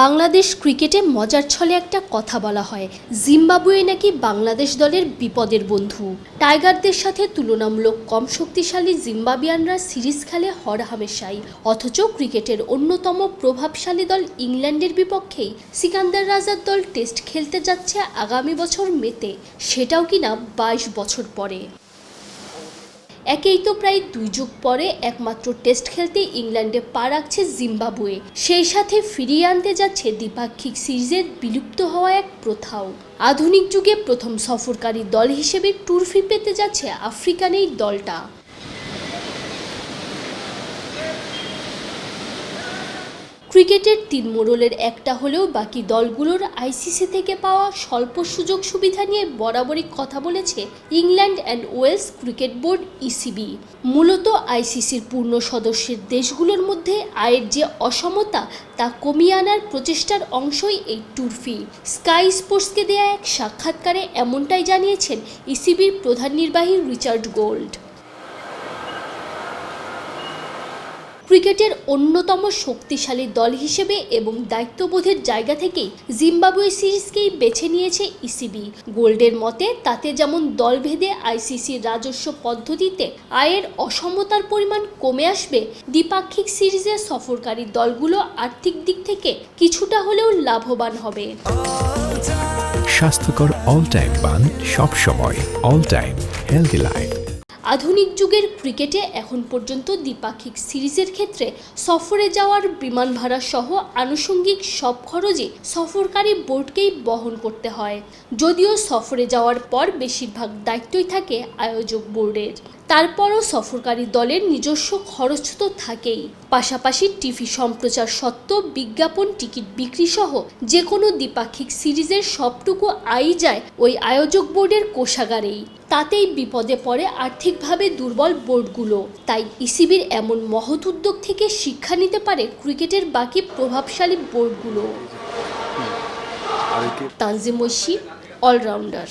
বাংলাদেশ ক্রিকেটে মজার ছলে একটা কথা বলা হয়। জিম্বাবুয়ে নাকি বাংলাদেশ দলের বিপদের বন্ধু। টাইগারদের সাথে তুলনামূলক কম শক্তিশালী জিম্বাবিয়ানরা সিরিজ খেলে হরহামেশাই অথচ ক্রিকেটের অন্যতম প্রভাবশালী দল ইংল্যান্ডের বিপক্ষেই সিকান্দার রাজার দল টেস্ট খেলতে যাচ্ছে আগামী বছর মেতে। সেটাও কিনা বাইশ বছর পরে। একেই তো প্রায় দুই যুগ পরে একমাত্র টেস্ট খেলতে ইংল্যান্ডে পা রাখছে জিম্বাবুয়ে। সেই সাথে ফিরিয়ে আনতে যাচ্ছে দ্বিপাক্ষিক সিরিজের বিলুপ্ত হওয়া এক প্রথাও। আধুনিক যুগে প্রথম সফরকারী দল হিসেবে টুরফি পেতে যাচ্ছে আফ্রিকান এই দলটা। ক্রিকেটের তিন মোড়লের একটা হলেও বাকি দলগুলোর আইসিসি থেকে পাওয়া স্বল্প সুযোগ সুবিধা নিয়ে বরাবরই কথা বলেছে England and Wales cricket board ECB. মূলত আইসিসির পূর্ণ সদস্যের দেশগুলোর মধ্যে আয়ের যে অসমতা, তা কমিয়ে আনার প্রচেষ্টার অংশই এই টুরফি স্কাই স্পোর্টসকে দেয়া এক সাক্ষাৎকারে এমনটাই জানিয়েছেন ইসিবির প্রধান নির্বাহী রিচার্ড গোল্ড। ক্রিকেটের অন্যতম শক্তিশালী দল হিসেবে এবং দায়িত্ববোধের জায়গা থেকেই জিম্বাবুয়ে সিরিজকেই বেছে নিয়েছে ইসিবি। গোল্ডের মতে, তাতে যেমন দলভেদে আইসিসির রাজস্ব পদ্ধতিতে আয়ের অসমতার পরিমাণ কমে আসবে, দ্বিপাক্ষিক সিরিজে সফরকারী দলগুলো আর্থিক দিক থেকে কিছুটা হলেও লাভবান হবে। স্বাস্থ্যকর অল টাইম পান সব সময় অল টাইম হেলদি লাইফ আধুনিক যুগের ক্রিকেটে এখন পর্যন্ত দ্বিপাক্ষিক সিরিজের ক্ষেত্রে সফরে যাওয়ার বিমান ভাড়া সহ আনুষঙ্গিক সব খরচে সফরকারী বোর্ডকেই বহন করতে হয়। যদিও সফরে যাওয়ার পর বেশিরভাগ দায়িত্বই থাকে আয়োজক বোর্ডের। তারপরও সফরকারী দলের নিজস্ব খরচ তো থাকেই। পাশাপাশি টিভি সম্প্রচার সত্ত্বেও বিজ্ঞাপন টিকিট বিক্রি সহ যে কোনো দ্বিপাক্ষিক সিরিজের সবটুকু আয় যায় ওই আয়োজক বোর্ডের কোষাগারেই। তাতেই বিপদে পড়ে আর্থিকভাবে দুর্বল বোর্ডগুলো। তাই ইসিবির এমন মহৎ উদ্যোগ থেকে শিক্ষা নিতে পারে ক্রিকেটের বাকি প্রভাবশালী বোর্ডগুলো। তানজিম ঐশী অলরাউন্ডার।